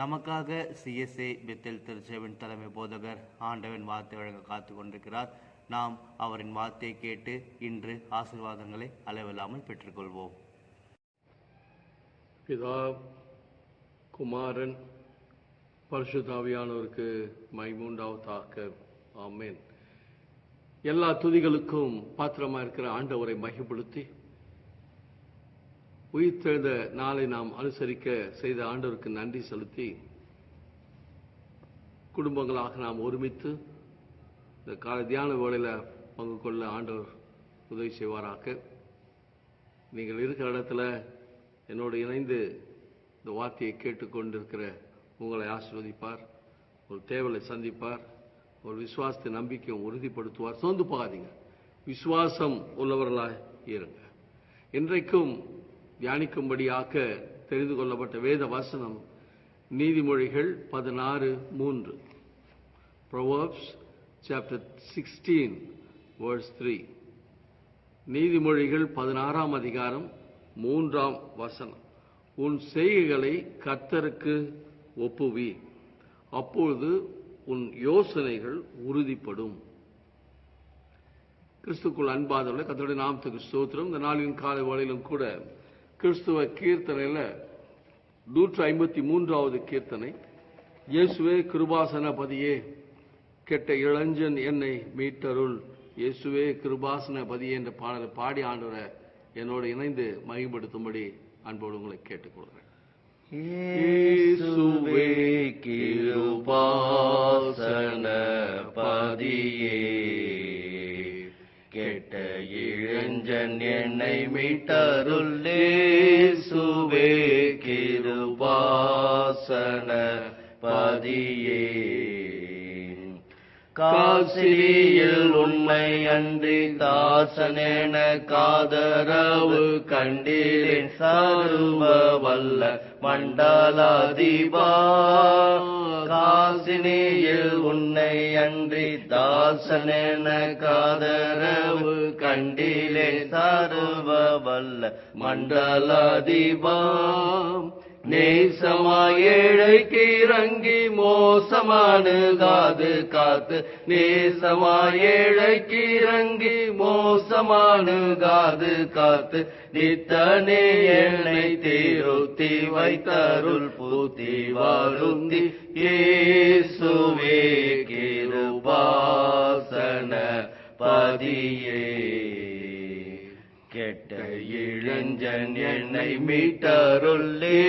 நமக்காக CSA Bethel திருச்சேவின் தலைமை போதகர் ஆண்டவன் வார்த்தை வழங்க காத்து கொண்டிருக்கிறார். நாம் அவரின் வார்த்தையை கேட்டு இன்று ஆசீர்வாதங்களை அளவில்லாமல் பெற்றுக்கொள்வோம். பிதா குமாரன் பரிசுத்தாவியானவருக்கு மைமூண்டாவதாக. ஆமேன். எல்லா துதிகளுக்கும் பாத்திரமா இருக்கிற ஆண்டவரை மகிப்படுத்தி உயிர்த்தெழுந்த நாளை நாம் அனுசரிக்க செய்த ஆண்டவருக்கு நன்றி செலுத்தி குடும்பங்களாக நாம் ஒருமித்து இந்த கால தியான வேலையில் பங்கு கொள்ள ஆண்டவர் உதவி செய்வாராக. நீங்கள் இருக்கிற இடத்துல என்னோடு இணைந்து இந்த வார்த்தையை கேட்டுக்கொண்டிருக்கிற உங்களை ஆசிர்வதிப்பார் ஒரு தேவலை சந்திப்பார் ஒரு விசுவாசத்தை நம்பிக்கையும் உறுதிப்படுத்துவார். சோர்ந்து போகாதீங்க. விசுவாசம் உள்ளவர்களாக இருங்க. இன்றைக்கும் தியானிக்கும்படியாக தெரிந்து கொள்ளப்பட்ட வேத வசனம் நீதிமொழிகள் பதினாறு மூன்று. Proverbs chapter sixteen verse three நீதிமொழிகள் பதினாறாம் அதிகாரம் மூன்றாம் வசனம். உன் செய்கைகளை கர்த்தருக்கு ஒப்புவி அப்பொழுது உன் யோசனைகள் உறுதிப்படும். கிறிஸ்துக்குள் அன்பாதவர்கள் கர்த்தருடைய நாமத்துக்கு ஸ்தோத்திரம். இந்த நாளின் காலை வேளையிலும் கூட கிறிஸ்துவ கீர்த்தனையில நூற்று ஐம்பத்தி மூன்றாவது கீர்த்தனை. இயேசுவே கிருபாசனபதியே கெட்ட இளஞ்சன் என்னை மீட்டருள். இயேசுவே கிருபாசனபதியே என்ற பாடலை பாடி ஆண்டவரை என்னோடு இணைந்து மகிமைப்படுத்தும்படி அன்போடு உங்களை கேட்டுக்கொள்கிறேன். தாசனென காதரவு கண்டீரேன் சருவ வல்ல மண்டலாதிபா. காசினியில் உன்னை அன்றி தாசனென காதரவு கண்டிலே சருவ வல்ல மண்டலாதிபா. நேசமா ஏழைக்கு இறங்கி மோசமானுகாது காத்து நேசமா ஏழைக்கு இறங்கி மோசமானுகாது காத்து நித்தனே என்னை தீருத்தி வைத்தருள் பூத்தி வருந்தி ஏசுவே கிருபாசன பதியே. கெட்ட இளைஞன் என்னை மீட்டருள்ளே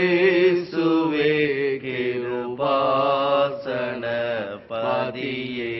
சுவே கிருபாசன பதியே.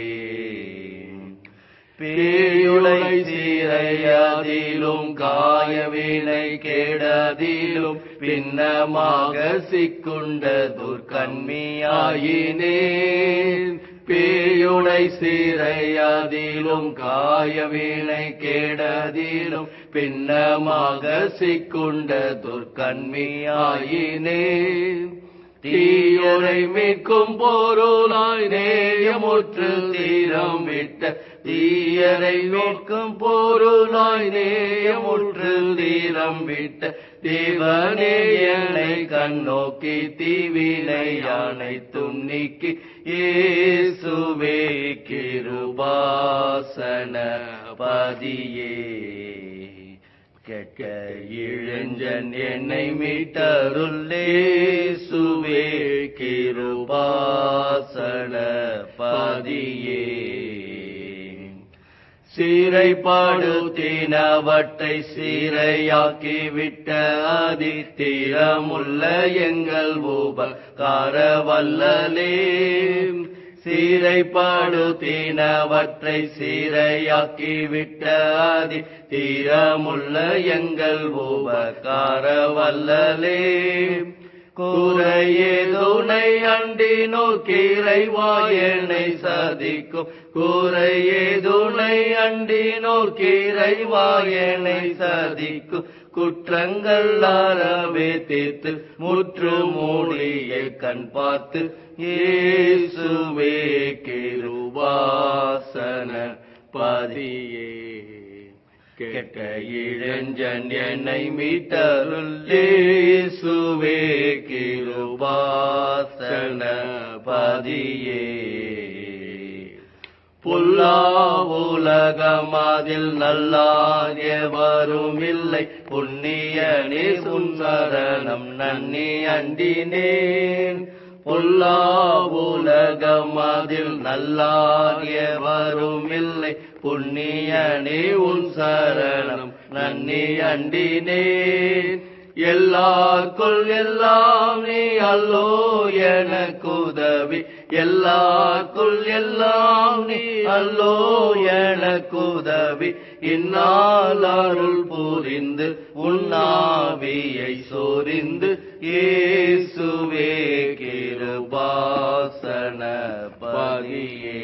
பேயுளை சீரையதிலும் காயவினை கேடதிலும் பின்னமாக சிக்குண்ட துர்க்கண்மியாயினேன் பேயுடை சீரையதிலும் காயவீணை கேடதிலும் பின்னமாக சிக்குண்ட துர்க்கண்மியாயினேன் தீயுரை மீட்கும் பொருளாய் நேயமுற்று தீரம் விட்ட தீயரை மீட்கும் பொருளாய் நேயமுற்று தீரம் விட்ட தேவனே என்னை கண்ணோக்கி தீவினை அனைத்தும் நீக்கி ஏசுவே கிருபாசன பதியே. கெட்ட இழஞ்சன் என்னை மீட்டருள்ளே சுவே கிருபாசன பதியே. சீரைப்பாடுத்தினவற்றை சீரையாக்கி விட்ட அதித்தீரமுள்ள எங்கள் உபகார வல்லலே வட்டை சீரையாக்கி விட்ட அதி தீரமுள்ள எங்கள் உபகார வல்லலே கூரையேதுனை அண்டினோ வாயனை சதிக்கும். கூரையேதுனை அண்டினோ வாயனை சதிக்கும். குற்றங்கள் அறவே தீர்த்து முற்று மூடிய கண் பார்த்து ஏசுவே கிருபாசன பதியே. கெட்ட இளைஞன் என்னை மீட்டருள் இயேசுவே கிருபாசன பதியே புல்லா உலகமாதில் நல்லாயவரும் இல்லை. புண்ணியனே உன் சரணம் நன்னி அண்டினேன். பொல்லா உலகமதில் நல்லாகிய வருமில்லை. புண்ணியனே உன் சரணம் நன்னி அண்டினேன். எல்லாக்குள் எல்லாம் நீ அல்லோ எனக்கு உதவி எல்லாக்குள் எல்லாம் நீ அல்லோ எனக்கு உதவி இந்நாள் அருள் புரிந்து உன்னாவியை சோரிந்து ஏசுவே கிருபாசன பதியே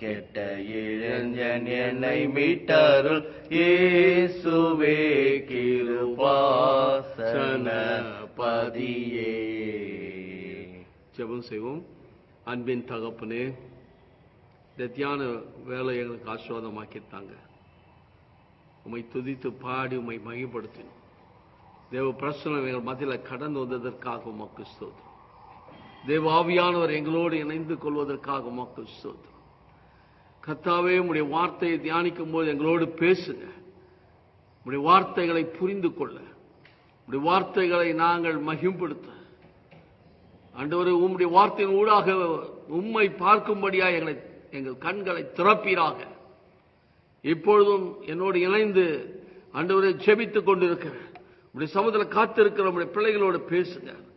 கெட்ட இளைஞன் என்னை மீட்டருள் இயேசுவே கிருபாசன பதியே. ஜெபம் செய்வோம். அன்பின் தகப்பனே இந்த தியான வேலை எங்களுக்கு ஆசீர்வாதமாக்கித்தாங்க உம்மை துதித்து பாடி உம்மை மகிப்படுத்தினோம் தேவ பிரசனம் எங்கள் மத்தியில் கடந்து வந்ததற்காக உமக்கு ஸ்தோத்திரம். தேவாவியானவர் எங்களோடு இணைந்து கொள்வதற்காக மக்கள் ஸ்தோத்திரம். கத்தாவே உடைய வார்த்தையை தியானிக்கும் போது எங்களோடு பேசுங்க. உடைய வார்த்தைகளை புரிந்து கொள்ள. உடைய வார்த்தைகளை நாங்கள் மகிம்படுத்த ஆண்டவரே உம்முடைய வார்த்தையின் ஊடாக உம்மை பார்க்கும்படியா எங்களை எங்கள் கண்களை திறப்பீராக. இப்பொழுதும் என்னோடு இணைந்து ஆண்டவரை ஜெபித்துக் கொண்டிருக்கிற உடைய சமுதிரம் காத்திருக்கிற உடைய பிள்ளைகளோடு பேசுங்க.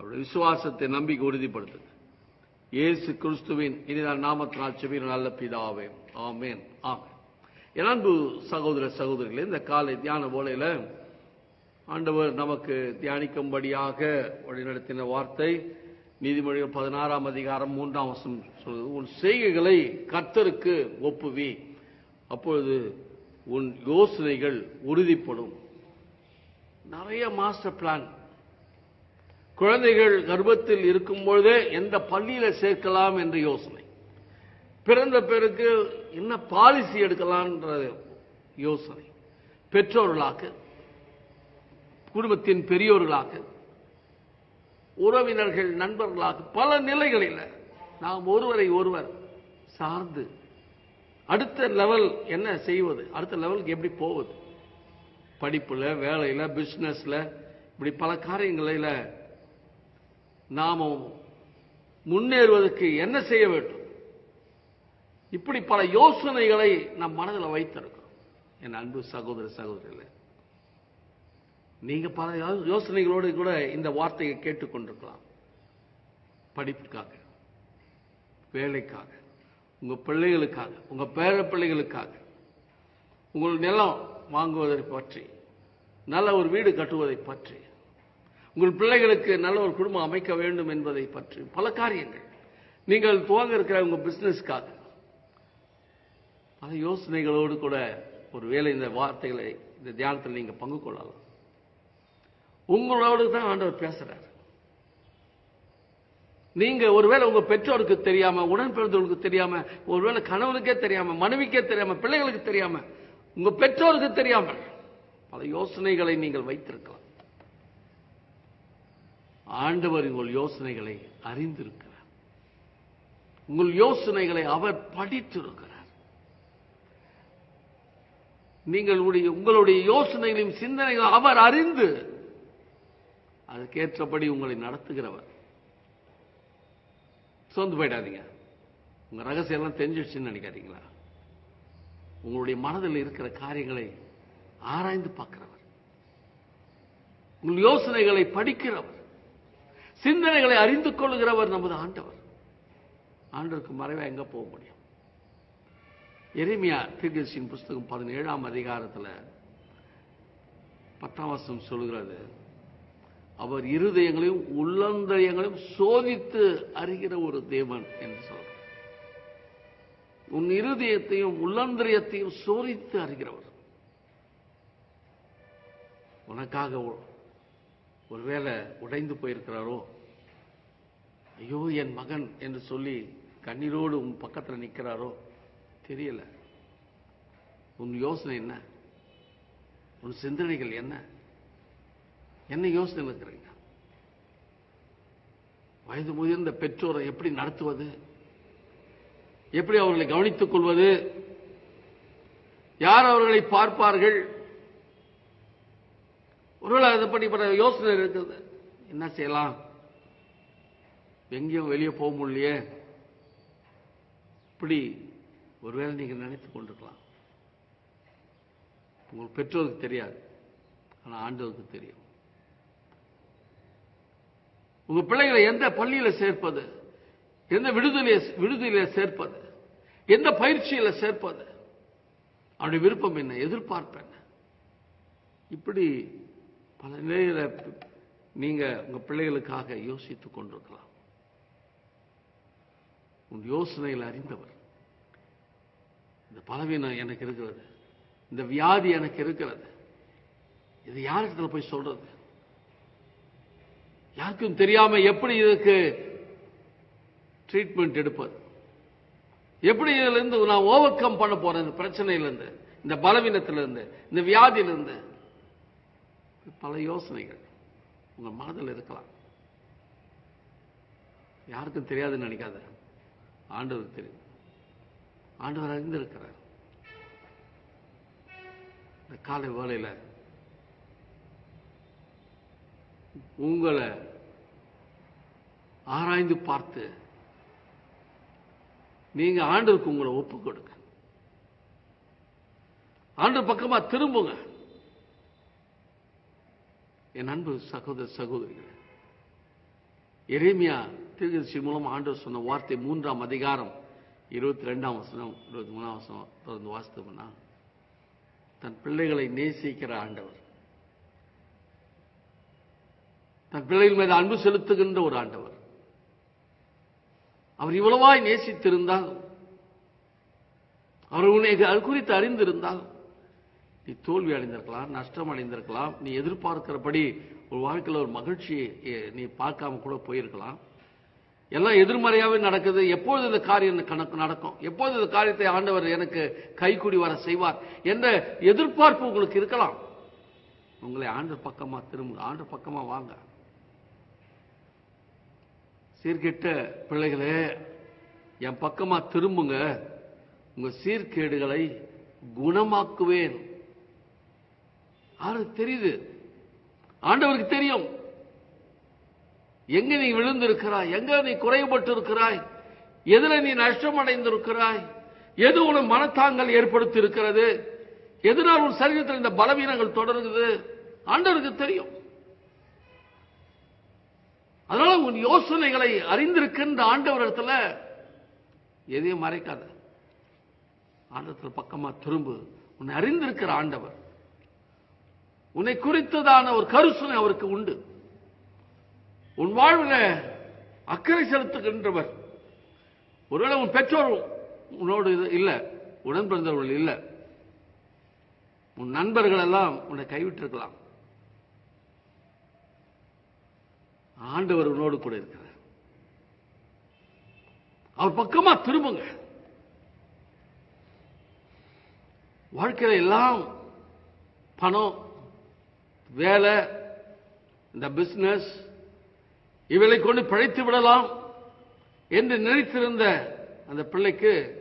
அவருடைய விசுவாசத்தை நம்பிக்கை உறுதிப்படுத்துங்க இயேசு கிறிஸ்துவின் இனிதான் நாமத்தினால் செபிக்கிற நல்ல பிதாவே. ஆமேன். ஆமேன். என் அன்பு சகோதர சகோதரிகளே இந்த காலை தியான போலையில் ஆண்டவர் நமக்கு தியானிக்கும்படியாக வழிநடத்தின வார்த்தை நீதிமொழிகள் பதினாறாம் அதிகாரம் மூன்றாம் வசம் சொல்வது உன் செய்கைகளை கர்த்தருக்கு ஒப்புவி. அப்பொழுது உன் யோசனைகள் உறுதிப்படும். நிறைய மாஸ்டர் பிளான் குழந்தைகள் கர்ப்பத்தில் இருக்கும் பொழுதே எந்த பள்ளியில சேர்க்கலாம் என்ற யோசனை. பிறந்த பேருக்கு என்ன பாலிசி எடுக்கலாம்ன்ற யோசனை. பெற்றோர்களாக குடும்பத்தின் பெரியோர்களாக உறவினர்கள் நண்பர்களாக பல நிலைகளில் நாம் ஒருவரை ஒருவர் சார்ந்து அடுத்த லெவல் என்ன செய்வது? அடுத்த லெவலுக்கு எப்படி போவது? படிப்பில் வேலையில் பிஸ்னஸில் இப்படி பல காரியங்களில் நாம முன்னேறுவதற்கு என்ன செய்ய வேண்டும்? இப்படி பல யோசனைகளை நம் மனதில் வைத்திருக்கிறோம். என் அன்பு சகோதர சகோதரிகளே நீங்க பல யோசனைகளோடு கூட இந்த வார்த்தையை கேட்டுக்கொண்டிருக்கலாம். படிப்புக்காக வேலைக்காக உங்க பிள்ளைகளுக்காக உங்க பேர பிள்ளைகளுக்காக உங்கள் நிலம் வாங்குவதை பற்றி நல்ல ஒரு வீடு கட்டுவதை பற்றி உங்கள் பிள்ளைகளுக்கு நல்ல ஒரு குடும்பம் அமைக்க வேண்டும் என்பதை பற்றி பல காரியங்கள். நீங்கள் துவங்க இருக்கிற உங்க பிசினஸ்க்காக பல யோசனைகளோடு கூட ஒரு வேளை இந்த வார்த்தைகளை இந்த தியானத்தில் நீங்க பங்கு கொள்ளலாம். உங்களோடு தான் ஆண்டவர் பேசுறார். நீங்க ஒருவேளை உங்க பெற்றோருக்கு தெரியாம உடன் பிறந்தவர்களுக்கு தெரியாம ஒருவேளை கணவனுக்கே தெரியாம மனைவிக்கே தெரியாம பிள்ளைகளுக்கு தெரியாம உங்க பெற்றோருக்கு தெரியாம பல யோசனைகளை நீங்கள் வைத்திருக்கலாம். ஆண்டவர் உங்கள் யோசனைகளை அறிந்திருக்கிறார். உங்கள் யோசனைகளை அவர் படித்திருக்கிறார். நீங்கள் உடைய- உங்களுடைய யோசனைகளையும் சிந்தனைகளையும் அவர் அறிந்து அதுக்கேற்றபடி உங்களை நடத்துகிறவர். சோர்ந்து போயிடாதீங்க. உங்க ரகசியம் எல்லாம் தெரிஞ்சிடுச்சுன்னு நினைக்காதீங்களா? உங்களுடைய மனதில் இருக்கிற காரியங்களை ஆராய்ந்து பார்க்கிறவர். உங்கள் யோசனைகளை படிக்கிறவர். சிந்தனைகளை அறிந்து கொள்கிறவர் நமது ஆண்டவர். ஆண்டவருக்கு மறைவா எங்க போக முடியும்? எரிமையா தீர்க்கதரிசியின் புஸ்தகம் பதினேழாம் அதிகாரத்துல பத்தாம் வருஷம் சொல்கிறது அவர் இருதயங்களையும் உள்ளந்தயங்களையும் சோதித்து அறிகிற ஒரு தேவன் என்று சொல்றார். உன் இருதயத்தையும் உள்ளந்திரியத்தையும் சோதித்து அறிகிறவர். உனக்காக ஒருவேளை உடைந்து போயிருக்கிறாரோ? ஐயோ என் மகன் என்று சொல்லி கண்ணீரோடு உன் பக்கத்தில் நிற்கிறாரோ தெரியல. உன் யோசனை என்ன? உன் சிந்தனைகள் என்ன? என்ன யோசனை இருக்கிறீங்க? வயது முதிர்ந்த பெற்றோரை எப்படி நடத்துவது? எப்படி அவர்களை கவனித்துக் கொள்வது? யார் அவர்களை பார்ப்பார்கள்? ஒருவேளை அதை படிப்பட்ட யோசனை இருக்குது. என்ன செய்யலாம்? எங்கேயும் வெளியே போக முடியலையே. இப்படி ஒருவேளை நீங்க நினைத்துக் கொண்டிருக்கலாம். உங்கள் பெற்றோருக்கு தெரியாது. ஆனா ஆண்டவருக்கு தெரியும். உங்க பிள்ளைகளை எந்த பள்ளியில சேர்ப்பது? எந்த விடுதலைய விடுதலையில சேர்ப்பது? எந்த பயிற்சியில சேர்ப்பது? அவருடைய விருப்பம் என்ன? எதிர்பார்ப்பு என்ன? இப்படி பல நிலையில நீங்க உங்க பிள்ளைகளுக்காக யோசித்துக் கொண்டிருக்கலாம். உன் யோசனையில் அறிந்தவர். இந்த பலவீனம் எனக்கு இருக்கிறது. இந்த வியாதி எனக்கு இருக்கிறது. இது யார்கிட்ட போய் சொல்றது? யாருக்கும் தெரியாம எப்படி இதுக்கு ட்ரீட்மெண்ட் எடுப்பது? எப்படி இதுல இருந்து நான் ஓவர் கம் பண்ண போறேன்? இந்த பிரச்சனையிலிருந்து இந்த பலவீனத்திலிருந்து இந்த வியாதியிலிருந்து? பல யோசனைகள். உங்க மனதில் இருக்கலாம். யாருக்கும் தெரியாதுன்னு நினைக்காத. ஆண்டவர் தெரியும். ஆண்டவர் அறிந்திருக்கிறார். இந்த காலை வேளையில உங்களை ஆராய்ந்து பார்த்து நீங்க ஆண்டவருக்கு உங்களை ஒப்பு கொடுங்க. ஆண்டு பக்கமா திரும்புங்க. என் அன்பு சகோதர சகோதரிகள் எரேமியா திருகதிசி மூலம் ஆண்டவர் சொன்ன வார்த்தை மூன்றாம் அதிகாரம் இருபத்தி ரெண்டாம் வசனம் இருபத்தி மூணாம் வசனம் தொடர்ந்து வாசித்தோம்னா தன் பிள்ளைகளை நேசிக்கிற ஆண்டவர் தன் பிள்ளைகள் மீது அன்பு செலுத்துகின்ற ஒரு ஆண்டவர். அவர் இவ்வளவாய் நேசித்திருந்தால் அவர் உன்னை அது குறித்து அறிந்திருந்தால் நீ தோல்வி அடைந்திருக்கலாம் நஷ்டம் அடைந்திருக்கலாம் நீ எதிர்பார்க்கிறபடி ஒரு வாழ்க்கையில் ஒரு மகிழ்ச்சியை நீ பார்க்காம கூட போயிருக்கலாம். எல்லாம் எதிர்மறையாகவே நடக்குது. எப்பொழுது இந்த காரியம் கணக்கு நடக்கும்? எப்பொழுது இந்த காரியத்தை ஆண்டவர் எனக்கு கைக்குடி வர செய்வார் என்ற எதிர்பார்ப்பு உங்களுக்கு இருக்கலாம். உங்களை ஆண்டு பக்கமாக திரும்புங்க ஆண்டு பக்கமாக வாங்க. சீர்கெட்ட பிள்ளைகளே என் பக்கமாக திரும்புங்க. உங்கள் சீர்கேடுகளை குணமாக்குவேன். அவருக்கு தெரியுது. ஆண்டவருக்கு தெரியும். எங்க நீ விழுந்திருக்கிறாய்? எங்க நீ குறைபட்டு இருக்கிறாய் எதுல நீ நஷ்டம் அடைந்திருக்கிறாய் எது உனக்கு மனத்தாங்கல் ஏற்படுத்தி இருக்கிறது எதனால் உன் சரீரத்தில் இந்த பலவீனங்கள் தொடருது ஆண்டவருக்கு தெரியும். அதனால உன் யோசனைகளை அறிந்திருக்கின்ற ஆண்டவரிடத்துல எதையும் மறைக்காத. ஆண்டத்தில் பக்கமா திரும்பு. உன்னை அறிந்திருக்கிற ஆண்டவர். உன்னை குறித்ததான ஒரு கருசுனை அவருக்கு உண்டு. உன் வாழ்வில் அக்கறை செலுத்துகின்றவர். ஒருவேளை உன் பெற்றோர் உன்னோடு இல்லை இல்ல உடன் பிறந்தவர்கள் இல்ல. உன் நண்பர்கள் எல்லாம் உன்னை கைவிட்டிருக்கலாம். ஆண்டவர் உன்னோடு கூட இருக்கிறார். அவர் பக்கமா திரும்புங்க வாழ்க்கையில எல்லாம் பணம் வேலை இந்த பிசினஸ் இவளை கொண்டு பிழைத்து விடலாம் என்று நினைத்திருந்த அந்த பிள்ளைக்கு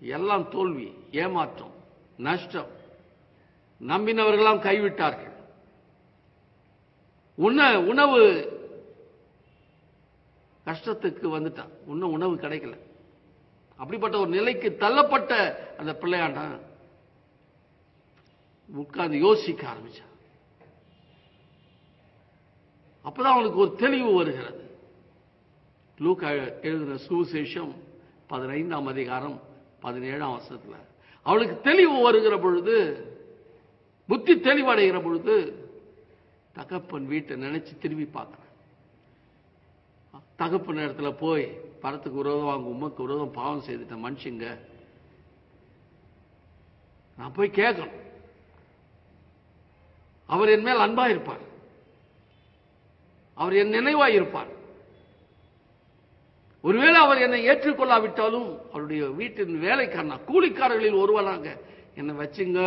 எல்லாம் தோல்வி ஏமாற்றம் நஷ்டம் நம்பினவர்களாம் கைவிட்டார்கள். உண்ண உணவு கஷ்டத்துக்கு வந்துட்டான். இன்னும் உணவு கிடைக்கல. அப்படிப்பட்ட ஒரு நிலைக்கு தள்ளப்பட்ட அந்த பிள்ளையாண்டான் உட்கார்ந்து யோசிக்க ஆரம்பிச்சான். அப்பதான் அவனுக்கு ஒரு தெளிவு வருகிறது. லூக்கா எழுதின சுவிசேஷம் பதினைந்தாம் அதிகாரம் பதினேழாம் வருஷத்தில் அவளுக்கு தெளிவு வருகிற பொழுது புத்தி தெளிவடைகிற பொழுது தகப்பன் வீட்டை நினைச்சு திரும்பி பார்க்குறேன். தகப்பன் இடத்துல போய் படத்துக்கு விரோதம் அவங்க உமக்கு விரோதம் பாவம் செய்துட்ட மனுஷங்க. நான் போய் கேட்கணும். அவர் என் மேல் அன்பா இருப்பார் அவர் என் நினைவாய் இருப்பார் ஒருவேளை அவர் என்னை ஏற்றுக்கொள்ளாவிட்டாலும் அவருடைய வீட்டின் வேலைக்காரனா கூலிக்காரர்களில் ஒருவனாக என்னை வச்சுங்க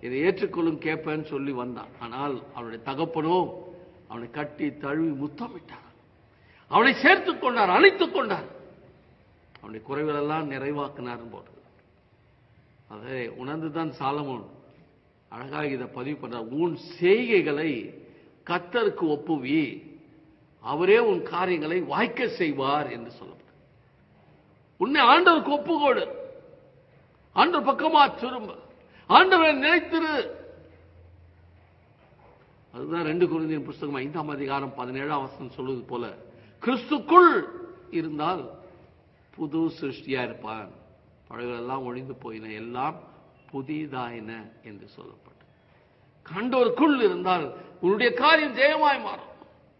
இதை ஏற்றுக்கொள்ளும் கேட்பேன்னு சொல்லி வந்தான். ஆனால் அவருடைய தகப்பனோ அவனை கட்டி தழுவி முத்தமிட்டார். அவனை சேர்த்துக் கொண்டார் அழைத்துக் கொண்டார். அவனுடைய குறைகளெல்லாம் நிறைவாக்கினார் போட்டு அதை உணர்ந்துதான் சாலமோன் அழகாக இதை பதிவு பண்றார். உன் செய்கைகளை கத்தருக்கு ஒப்புவி. அவரே உன் காரியங்களை வாய்க்க செய்வார் என்று சொல்லப்படும் உன்னை ஆண்டவருக்கு ஒப்புக்கோடு ஆண்டவர் பக்கமா திரும்ப. ஆண்டவரை நினைத்திரு. அதுதான் ரெண்டு குருந்தியின் புஸ்தகம் ஐந்தாம் அதிகாரம் பதினேழாம் வசனம் சொல்வது போல கிறிஸ்துக்குள் இருந்தால் புது சிருஷ்டியா இருப்பான். பழகளெல்லாம் ஒழிந்து போயின எல்லாம் புதிதாயின என்று சொல்லப்பட்டு கண்டோருக்குள் இருந்தால் உன்னுடைய காரியம் ஜெயமாய் மாறும்.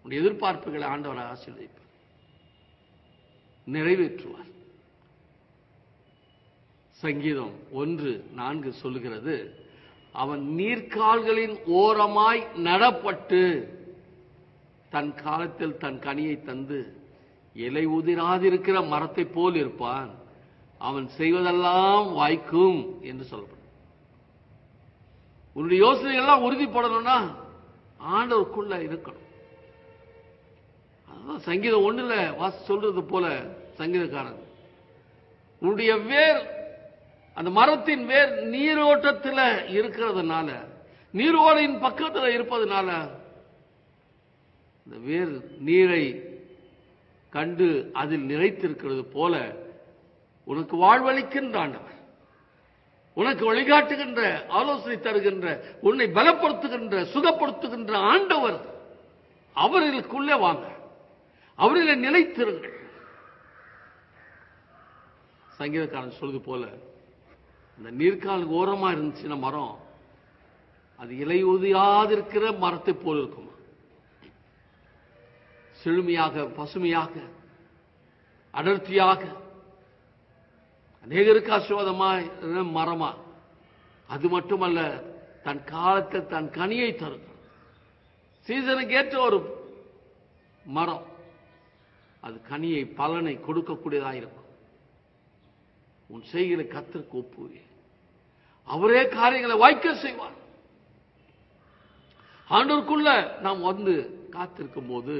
உடைய எதிர்பார்ப்புகளை ஆண்டவர் ஆசீர்வதிப்பார். நிறைவேற்றுவார். சங்கீதம் ஒன்று நான்கு சொல்லுகிறது அவன் நீர்க்கால்களின் ஓரமாய் நடப்பட்டு தன் காலத்தில் தன் கனியை தந்து இலை உதிராதிருக்கிற மரத்தைப் போல் இருப்பான். அவன் செய்வதெல்லாம் வாய்க்கும் என்று சொல்லப்படும். உன்னுடைய யோசனைகள்லாம் உறுதிப்படணும்னா ஆண்டவருக்குள்ள இருக்கணும். சங்கீதம் சங்கீதம் ஒண்ணுல வாசி சொல்றது போல சங்கீதக்காரன். உன்னுடைய வேர் அந்த மரத்தின் வேர் நீரோட்டத்தில் இருக்கிறதுனால நீரோடையின் பக்கத்தில் இருப்பதுனால இந்த வேர் நீரை கண்டு அதில் நிறைத்திருக்கிறது போல உனக்கு வாழ்வளிக்கின்ற ஆண்டவர் உனக்கு வழிகாட்டுகின்ற ஆலோசனை தருகின்ற உன்னை பலப்படுத்துகின்ற சுகப்படுத்துகின்ற ஆண்டவர் அவர்களுக்குள்ளே வாங்க. அவரிலே நிலைத்திருங்கள். சங்கீதக்காரன் சொல்வது போல இந்த நீர்க்கால் ஓரமா இருந்துச்சுன்னா மரம் அது இலை உதியாதிருக்கிற மரத்தை போல் இருக்கும்? செழுமையாக பசுமையாக அடர்த்தியாக அநேகருக்கு ஆசீர்வாதமாய் மரமா? அது மட்டுமல்ல தன் காலத்தில் தன் கனியை தரும் சீசனுக்கு ஏற்ற ஒரு மரம். அது கனியை பலனை கொடுக்கக்கூடியதாக இருக்கும். உன் செய்கிற கத்திற்கு ஒப்புவே அவரே காரியங்களை வாய்க்க செய்வார். ஆண்டவருக்குள்ள நாம் வந்து காத்திருக்கும் போது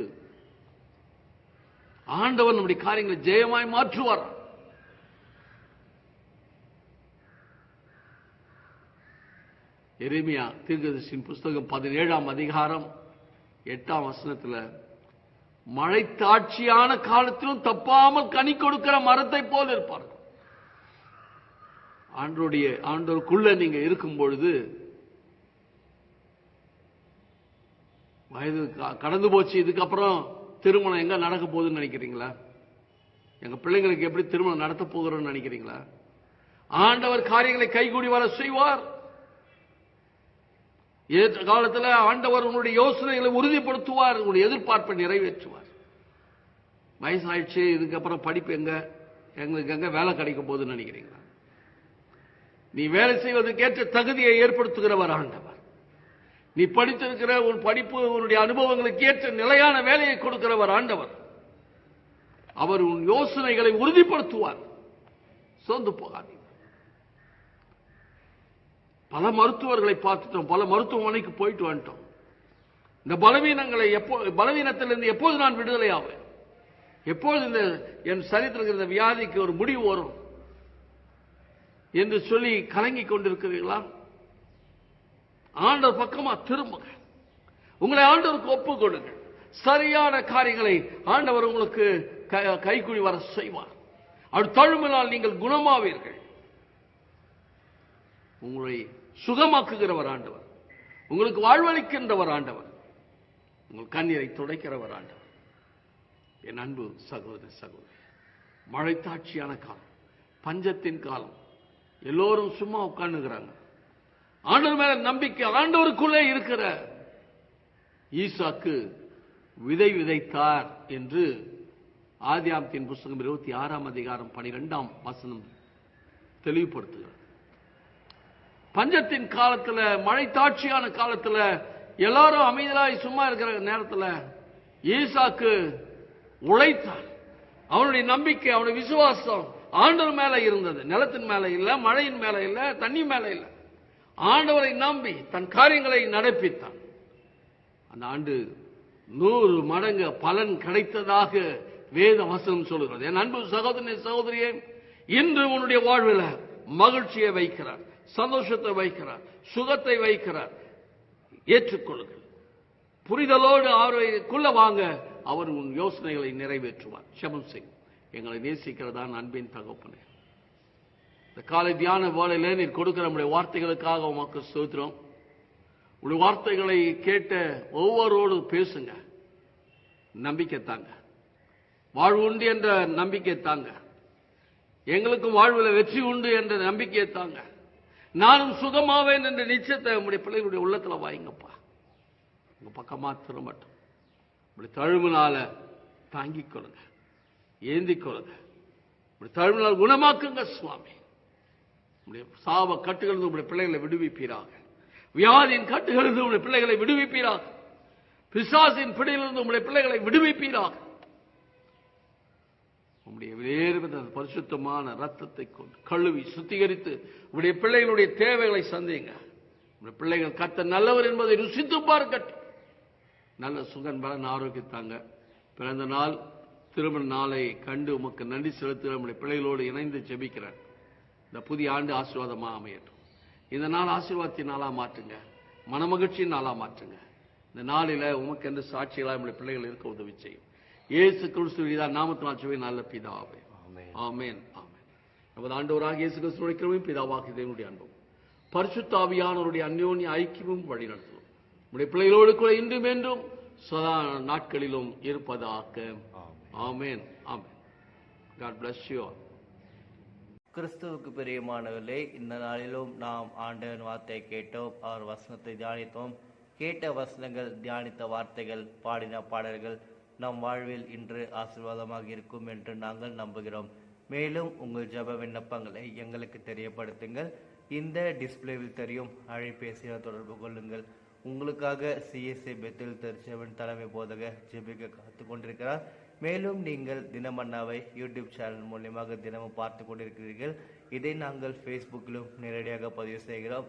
ஆண்டவர் நம்முடைய காரியங்களை ஜெயமாய் மாற்றுவார். எருமையா தீர்க்கதரிசியின் புஸ்தகம் பதினேழாம் அதிகாரம் எட்டாம் வசனத்துல மழை தாட்சியான காலத்திலும் தப்பாமல் கனி கொடுக்கிற மரத்தை போல் இருப்பார்கள். ஆண்டோடைய ஆண்டோருக்குள்ள நீங்க இருக்கும் பொழுது வயது கடந்து போச்சு இதுக்கப்புறம் திருமணம் எங்க நடக்க போகுதுன்னு நினைக்கிறீங்களா? எங்க பிள்ளைங்களுக்கு எப்படி திருமணம் நடத்த போகிறோம்னு நினைக்கிறீங்களா? ஆண்டவர் காரியங்களை கைகூடி வர செய்வார். ஏற்ற காலத்தில் ஆண்டவர் உன்னுடைய யோசனைகளை உறுதிப்படுத்துவார் உன்னுடைய எதிர்பார்ப்பை நிறைவேற்றுவார். வயசாயிடுச்சு இதுக்கப்புறம் படிப்பு எங்க? எங்களுக்கு எங்க வேலை கிடைக்கும் போதுன்னு நினைக்கிறீங்களா? நீ வேலை செய்வதற்கேற்ற தகுதியை ஏற்படுத்துகிறவர் ஆண்டவர். நீ படித்திருக்கிற உன் படிப்பு உன்னுடைய அனுபவங்களுக்கு ஏற்ற நிலையான வேலையை கொடுக்கிறவர் ஆண்டவர். அவர் உன் யோசனைகளை உறுதிப்படுத்துவார். சோர்ந்து போகாதீங்க. பல மருத்துவர்களை பார்த்துட்டோம். பல மருத்துவமனைக்கு போயிட்டு வந்துட்டோம். இந்த பலவீனங்களை எப்போ பலவீனத்திலிருந்து எப்போது நான் விடுதலை ஆவேன்? எப்போது இந்த என் சரீரத்தில் இந்த வியாதிக்கு ஒரு முடிவு வரும்? என்று சொல்லி கலங்கிக் கொண்டிருக்கிறீர்களா? ஆண்டவர் பக்கமா திரும்புங்க. உங்களை ஆண்டவருக்கு ஒப்பு கொடுங்க சரியான காரியங்களை ஆண்டவர் உங்களுக்கு கைக்குழி வர செய்வார். அவர் தழும்பினால் நீங்கள் குணமாவீர்கள். உங்களை சுகமாக்குகிறவர் ஆண்டவர். உங்களுக்கு வாழ்வளிக்கின்றவர் ஆண்டவர். உங்கள் கண்ணீரை துடைக்கிறவர் ஆண்டவர். என் அன்பு சகோதர சகோதரி மழைத்தாட்சியான காலம் பஞ்சத்தின் காலம். எல்லோரும் சும்மா உட்கார்ந்துக்கிறாங்க. ஆண்டவர் மேல நம்பிக்கை ஆண்டவருக்குள்ளே இருக்கிற ஈசாக்கு விதை விதைத்தார் என்று ஆதியாமத்தின் புஸ்தகம் இருபத்தி ஆறாம் அதிகாரம் பனிரெண்டாம் வசனம் தெளிவுபடுத்துகிறார். பஞ்சத்தின் காலத்துல மழை தாட்சியான காலத்துல எல்லாரும் அமைதலாய் சும்மா இருக்கிற நேரத்தில் ஈசாக்கு உழைத்தான் அவனுடைய நம்பிக்கை அவனுடைய விசுவாசம் ஆண்டவர் மேல இருந்தது. நிலத்தின் மேல இல்ல மழையின் மேல இல்ல தண்ணி மேல இல்ல. ஆண்டவரை நம்பி தன் காரியங்களை நடப்பித்தான். அந்த ஆண்டு நூறு மடங்கு பலன் கிடைத்ததாக வேத வசனம் சொல்கிறது. என் அன்பு சகோதரனே சகோதரியே இன்று உன்னுடைய வாழ்வில் மகிழ்ச்சியை வைக்கிறார். சந்தோஷத்தை வைக்கிறார் சுகத்தை வைக்கிறார். ஏற்றுக்கொள்ளுங்கள். புரிதலோடு அவருக்குள்ள வாங்க அவர் உன் யோசனைகளை நிறைவேற்றுவார். செபம் சிங் எங்களை நேசிக்கிறதான் அன்பின் தகப்பனே. இந்த காலை தியான வேலையில நீர் கொடுக்கிற நம்முடைய வார்த்தைகளுக்காக உமக்கு ஸ்தோத்திரம். உடைய வார்த்தைகளை கேட்ட ஒவ்வொருவோடு பேசுங்க. நம்பிக்கை தாங்க. வாழ்வு உண்டு என்ற நம்பிக்கை தாங்க. எங்களுக்கும் வாழ்வில் வெற்றி உண்டு என்ற நம்பிக்கையை தாங்க. நானும் சுகமாவேன் என்ற நிச்சயத்தை உங்களுடைய பிள்ளைகளுடைய உள்ளத்தில் வாய்ங்கப்பா உங்க பக்கமா திரும்பட்டும் இப்படி தழுவினால தாங்கிக் கொள்ளுங்க. ஏந்திக் கொள்ளுங்க. இப்படி தழுவினால் குணமாக்குங்க சுவாமி. உங்களுடைய சாப கட்டுகளிலிருந்து உங்களுடைய பிள்ளைகளை விடுவிப்பீராக. வியாதியின் கட்டுகளிலிருந்து உங்களுடைய பிள்ளைகளை விடுவிப்பீராக. பிசாசின் பிடியிலிருந்து உங்களுடைய பிள்ளைகளை விடுவிப்பீராக. உங்களுடைய வேறுபட்ட பரிசுத்தமான ரத்தத்தை கொண்டு கழுவி சுத்திகரித்து உங்களுடைய பிள்ளைகளுடைய தேவைகளை சந்திங்க. உங்களுடைய பிள்ளைகள் கத்த நல்லவர் என்பதை ருசித்து பார்க்கட்டும் நல்ல சுகன் பலன் ஆரோக்கியத்தாங்க பிறந்த நாள் திருமண நாளை கண்டு உமக்கு நன்றி செலுத்த நம்முடைய பிள்ளைகளோடு இணைந்து ஜெபிக்கிறேன். இந்த புதிய ஆண்டு ஆசீர்வாதமாக அமையட்டும். இந்த நாள் ஆசீர்வாதத்தின் நாளாக மாற்றுங்க. மனமகிழ்ச்சியின் நாளாக மாற்றுங்க. இந்த நாளில் உமக்கு எந்த சாட்சிகளாக நம்முடைய பிள்ளைகள் இருக்க உதவி செய்யும். இயேசு கிறிஸ்து இதான் நாமத்தினால் சுவை நல்ல பிதாவே. ஆமென். ஆமென் நமது ஆண்டவராக இயேசு கிறிஸ்துவின் கிருபையும் பிதாவாக தேவனுடைய அன்பும். பரிசுத்த ஆவியானவருடைய அந்யோன்ய ஐக்கியமும் வழி நடத்தும் நம்முடைய பிள்ளைகளோடு கூட இன்றும் என்றும் சதா நாட்களிலும் இருப்பதாக. Amen. Amen God bless you all. கிறிஸ்துவுக்கு பிரியமானவர்களே இந்த நாளிலும் நாம் ஆண்டவன் வார்த்தையை கேட்டோம் அவர் வசனத்தை தியானித்தோம். கேட்ட வசனங்கள் தியானித்த வார்த்தைகள் பாடின பாடல்கள் நம் வாழ்வில் இன்று ஆசீர்வாதமாக இருக்கும் என்று நாங்கள் நம்புகிறோம். மேலும் உங்கள் ஜப விண்ணப்பங்களை எங்களுக்கு தெரியப்படுத்துங்கள். இந்த டிஸ்பிளேவில் தெரியும். அழைபேசியை தொடர்பு கொள்ளுங்கள். உங்களுக்காக சிஎஸ்ஐ பெத்தில் திருச்செவன் தலைமை போதக ஜெபிக்க காத்து கொண்டிருக்கிறார். மேலும் நீங்கள் தினமன்னாவை யூடியூப் சேனல் மூலியமாக தினமும் பார்த்து கொண்டிருக்கிறீர்கள். இதை நாங்கள் ஃபேஸ்புக்கிலும் நேரடியாக பதிவு செய்கிறோம்.